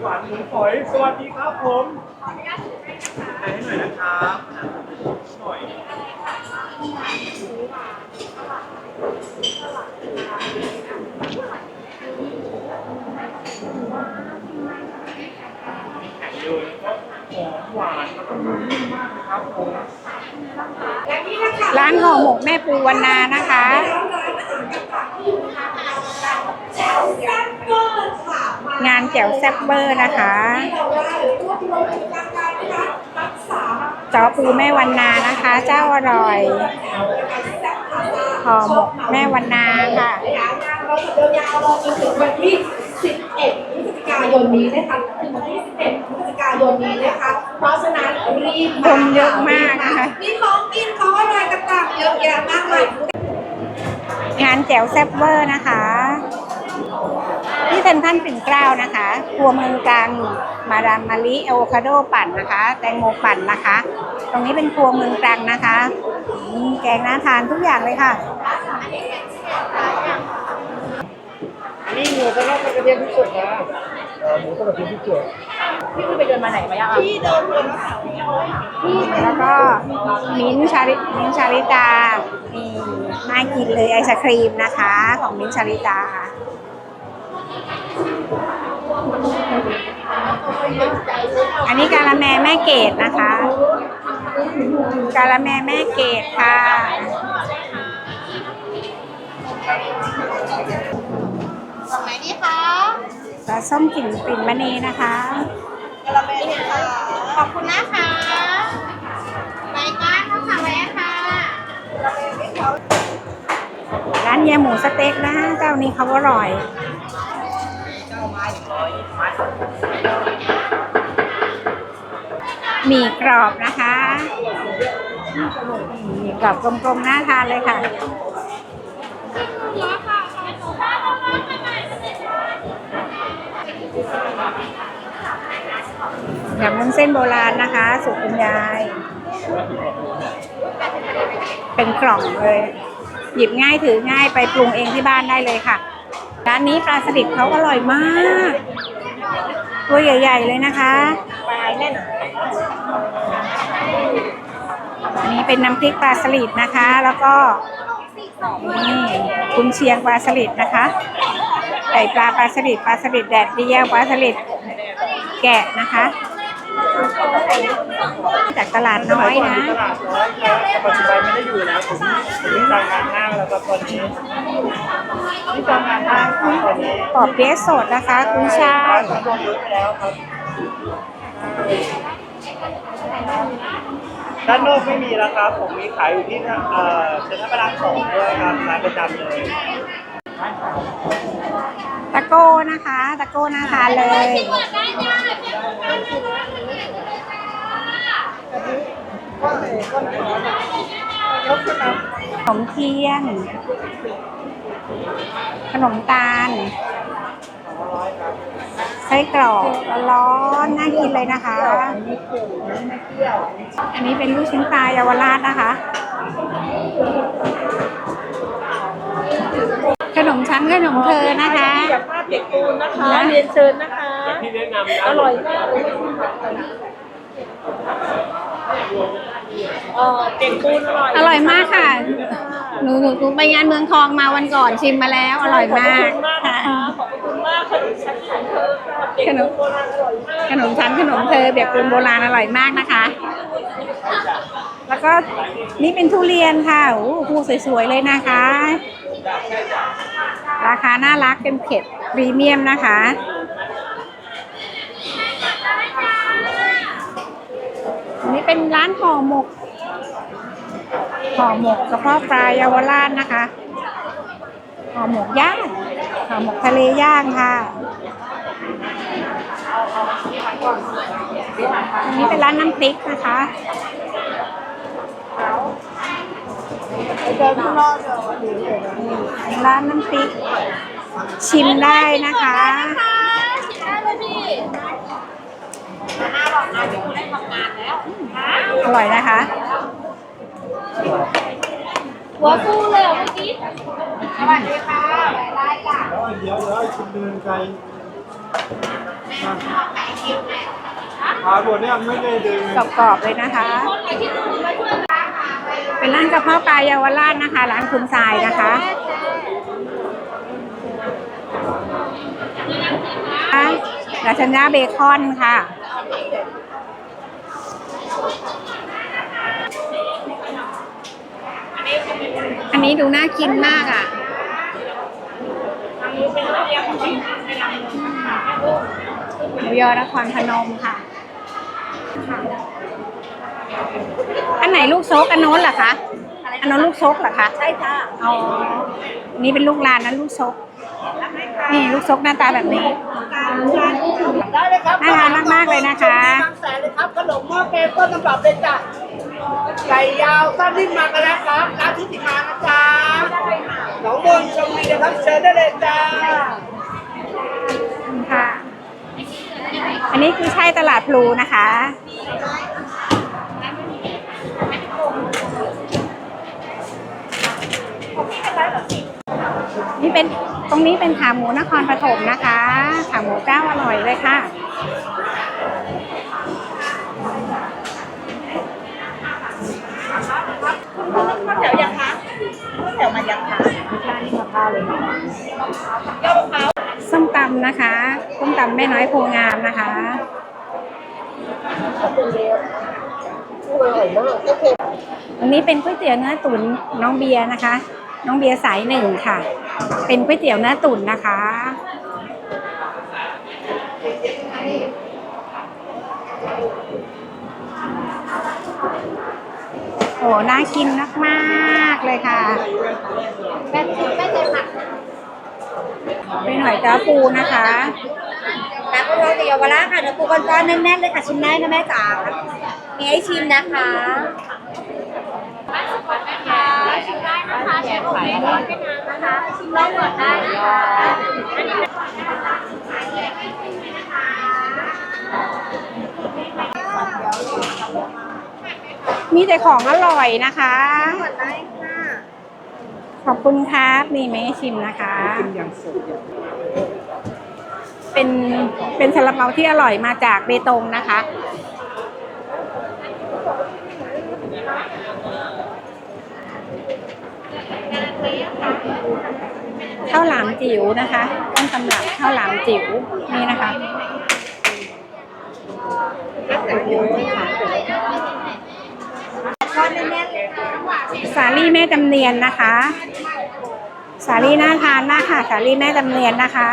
หวานหมูฝอยสวัสดีครับผมถ่ายให้หน่อยนะครับหน่อยแข็งเลยแล้วก็หอมหวานแล้วก็นุ่มมากเลยครับผมร้านห่อหมกแม่ปูวันนานะคะ งานแจ๋วแซ่บเบอร์นะคะจอปูแม่วันนานะคะ เจ้าอร่อยห่อหมกแม่วันนาค่ะงานเราจะยาวๆรอจนถึงวันที่11พฤศจิกายนนี้นะคะถึงวันที่11พฤศจิกายนนี้นะคะ เพราะฉะนั้นรีบมาคนเยอะมากนะคะมีของกินของอร่อยต่างๆเยอะแยะมากมายงานแจ๋วแซ่บเวอร์นะคะที่ เซ็นทรัลปิ่นเกล้านะคะครัวเมืองกลางมาดามมาลิอะโวคาโดปั่นนะคะ แตงโมปั่นนะคะ ตรงนี้เป็นครัวเมืองกลางนะคะอืมแกงน่าทานทุกอย่างเลยค่ะอันนี้หมูสลัดกระเทียมพริกสดนะหมูสลัดกระเทียมพริกสดแล้วก็มิ้นท์ชาริมิ้นท์ชาริตานี่น่ากินเลยไอศครีมนะคะ ของมิ้นท์ชาริตา อันนี้กาละแมแม่เกดนะคะ กาละแมแม่เกดค่ะฝั่งไหนดีคะปลาส้มกลิ่นปิ่นมณีนะคะกระเบนค่ะขอบคุณนะคะไปกันต้องสั่งแล้วค่ะร้านเยหมูสเต็กนะเจ้านี้เขาอร่อย มี่กรอบนะคะหมี่กรอบกลมๆน่าทานเลยค่ะอย่างมุนเส้นโบราณนะคะ สุกคุณยาย เป็นกล่องเลย หยิบง่ายถือง่ายไปปรุงเองที่บ้านได้เลยค่ะ ร้านนี้ปลาสลิดเขาอร่อยมาก ตัวใหญ่ ๆ เลยนะคะปลาแน่นอันนี้ เป็นน้ำพริกปลาสลิดนะคะ แล้วก็นี่คุณเชียงปลาสลิดนะคะไก่ปลาปลาสลิดปลาสลิดแดดเดียวปลาสลิดแกะนะคะ จากตลาดน้อยนะตลาดน้อยแต่ปัจจุบันไม่ได้อยู่แล้วผมผมนี่ทำงานห้างแล้วครับตอนนี้นี่ทำงานห้างครับตอนนี้ปอบเปี๊ยะสดนะคะ คุณชายทำรวมเยอะไปแล้วครับ ด้านนอกไม่มีแล้วครับ ผมมีขายอยู่ที่เอ่อเซ็นทรัลพระรามสองด้วยครับร้านประจำเลยตะโก้นะคะ ตะโก้น่าทานเลย ขนมเทียน ขนมตาล ส้กรอกร้อนๆน่ากินเลยนะคะ อันนี้เป็นลูกชิ้นปลาเยาวราชนะคะ ขนมชั้นขนมเธอนะคะภาพเด็กปูนนะคะ เรียนเชิญนะคะ ที่แนะนำอร่อยมากเลยเออเด็กปูนอร่อย อร่อยมากค่ะหนูหนูหนูไปงานเมืองทองมาวันก่อนชิมมาแล้ว อร่อยมากขอบคุณมากนะ ขนมขนมชั้นขนมเธอแบบปูนโบราณอร่อยมากนะคะ แล้วก็นี่เป็นทุเรียนค่ะโอ้โหภูสวยๆเลยนะคะ ราคาน่ารักเป็นเผ็ดพรีเมียมนะคะอันนี้เป็นร้านห่อหมกห่อหมกกระเพาะปลาเยาวราชนะคะห่อหมกย่างห่อหมกทะเลย่างค่ะ นนี้เป็นร้านน้ำพริกนะคะเดินข้างนอกเดี๋ยวร้านน้ำพริก ชิมได้นะคะได้เลยพี่อร่อยนะคะหัวฟูเลยเหรอเมื่อกี้สวัสดีค่ะได้จ้ะเดี๋ยวเดี๋ยวชิมเดินไกล ขาบนเนี่ยไม่ได้ดึงกรอบๆเลยนะคะ เป็นร้านกระเพาะปลาเยาวราชนะคะ ร้านคุณทรายนะคะราชัญาเบคอนค่ะ อันนี้ดูน่ากินมากอะ หมูยอนครพนมค่ะ อันไหนลูกโซกอันโน้นเหรอคะ อันโน้นลูกโซกเหรอคะ ใช่ค่ะ อ๋อ นี่เป็นลูกลานนั้นลูกโซก นี่ลูกโซกหน้าตาแบบนี้ได้เลยครับน่าทานมากๆเลยนะคะบางแสนเลยครับขนมหม้อแกงต้นตำรับเลยจ้ะไก่ยาวสั้นนิ่มมากันแล้วครับร้านที่ติมานะจ๊ะหนองบัวชมบุรีนะครับเชิญได้เลยจ้าค่ะ อันนี้คือใช่ตลาดพลูนะคะนี่ เป็นตรงนี้เป็นขาหมูนครปฐมนะคะ ขาหมูเจ้าอร่อยเลยค่ะ ข้าวแถวยังคะข้าวแถวมายังคะส้มตำนะคะส้มตำแม่น้อยโพงามนะคะอันนี้เป็นก๋วยเตี๋ยวเนื้อตุ๋นน้องเบียร์นะคะ น้องเบียร์สายหนึ่งค่ะ เป็นก๋วยเตี๋ยวเนื้อตุ๋นนะคะ โอ้น่ากินมากๆเลยค่ะแม่แม่ใจผักเป็นหอยจ้าปูนะคะน้ำพะโล้กับเยาวราชค่ะเนื้อปูก้อนๆแน่นๆเลยค่ะชิมได้นะแม่จ๋ามีให้ชิมนะคะชิม ได้นะคะชิมได้นะคะชิมได้หมดได้นะคะมีแต่ของอร่อยนะคะหมดได้ค่ะขอบคุณครับนี่ไม่ให้ชิมนะคะเป็นเป็นซาลาเปาที่อร่อยมาจากเบตงนะคะ ข้าวหลามจิ๋วนะคะต้นตำรับข้าวหลามจิ๋วนี่นะคะสาลี่แม่จำเนียนนะคะ สาลี่น่าทานมากค่ะ สาลี่แม่จำเนียนนะคะ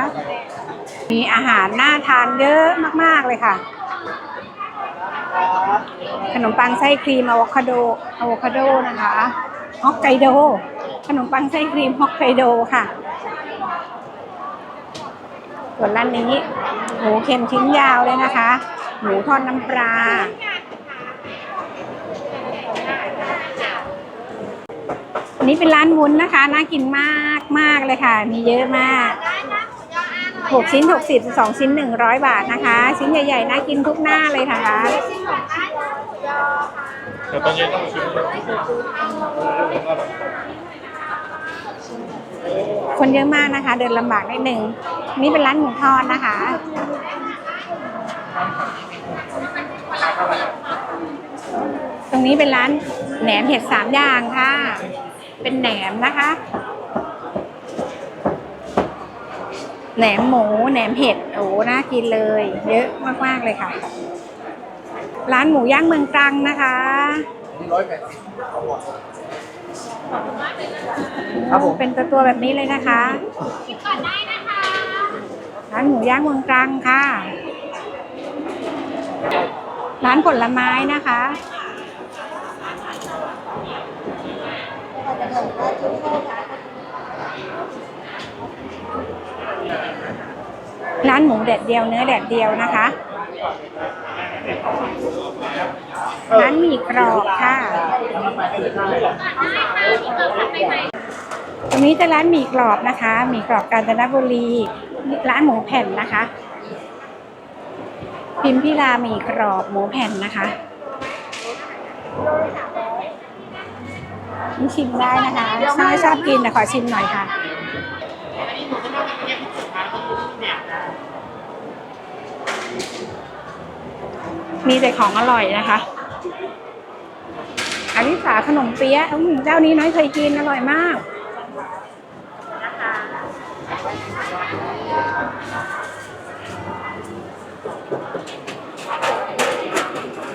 มีอาหารน่าทานเยอะมาก ๆ เลยค่ะ ขนมปังไส้ครีมอะโวคาโดอะโวคาโดนะคะฮอกไกโด ขนมปังไส้ครีมฮอกไกโดค่ะ ส่วนร้านนี้หมูเค็มชิ้นยาวเลยนะคะ หมูทอดน้ำปลาอันนี้เป็นร้านวุ้นนะคะ น่ากินมากมากเลยค่ะ มีเยอะมากหกชิ้นหกสิบสองชิ้นหนึ่งร้อยบาทนะคะ ชิ้นใหญ่ๆน่ากินทุกหน้าเลยนะคะแต่ตอนนี้ต้องชิม คนเยอะมากนะคะ เดินลำบากนิดหนึ่งนี่เป็นร้านหมูทอดนะคะ ตรงนี้เป็นร้านแหนมเห็ดสามอย่างค่ะ เป็นแหนมนะคะ แหนมหมูแหนมเห็ดโอ้น่ากินเลย เยอะมากๆเลยค่ะ ร้านหมูย่างเมืองตรังนะคะ ครับผมเป็นตัวตัวๆแบบนี้เลยนะคะร้านหมูย่างเมืองตรังค่ะ ร้านผลไม้นะคะร้านหมูแดดเดียวเนื้อแดดเดียวนะคะ ร้านหมี่กรอบค่ะ ตรงนี้จะร้านหมี่กรอบนะคะหมี่กรอบกาญจนบุรีร้านหมูแผ่นนะคะ พิมพิลาหมี่กรอบหมูแผ่นนะคะนี่ชิมได้นะคะถ้าไม่ชอบกินแต่ขอชิมหน่อยค่ะมีแต่ของอร่อยนะคะ อริสาขนมเปี๊ยะอืมเจ้านี้น้อยเคยกินอร่อยมาก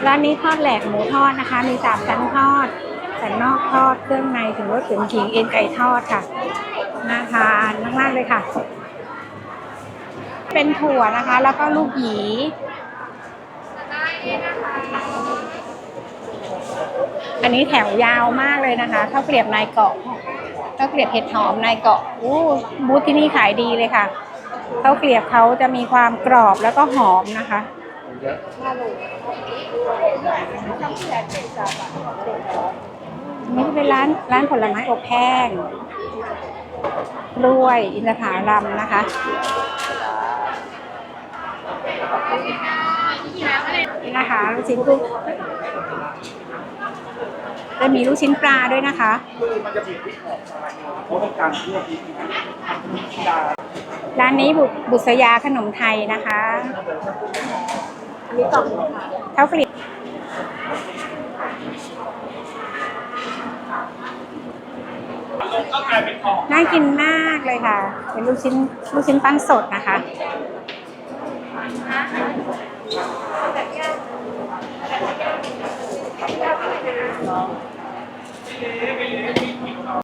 ร้านนี้ทอดแหลกหมูทอดนะคะ มีสามชั้นทอดสันนอกทอดเครื่องในถึงรสถึงขิงเอ็นไก่ทอดค่ะน่าทานมากๆเลยค่ะ เป็นถั่วนะคะ แล้วก็ลูกหยี อันนี้แถวยาวมากเลยนะคะข้าวเกลียบนายเกาะข้าวเกลียบเห็ดหอมนายเกาะอู้บูธที่นี่ขายดีเลยค่ะข้าวเกลียบเขาจะมีความกรอบแล้วก็หอมนะคะนี่เป็นร้านร้านผลไม้อบแห้งกล้วยอินทผลัมนะคะนะคะลูกชิ้นกุ้ง จะมีลูกชิ้นปลาด้วยนะคะมันจะบีบพริกออกเพราะเป็นการเลือกพริกนะดาร้านนี้บุบุษยาขนมไทยนะคะมีกล่องข้าวเกลียบน่ากินมากเลยค่ะ เป็นลูกชิ้นลูกชิ้นปั้นสดนะคะ 好，谢谢。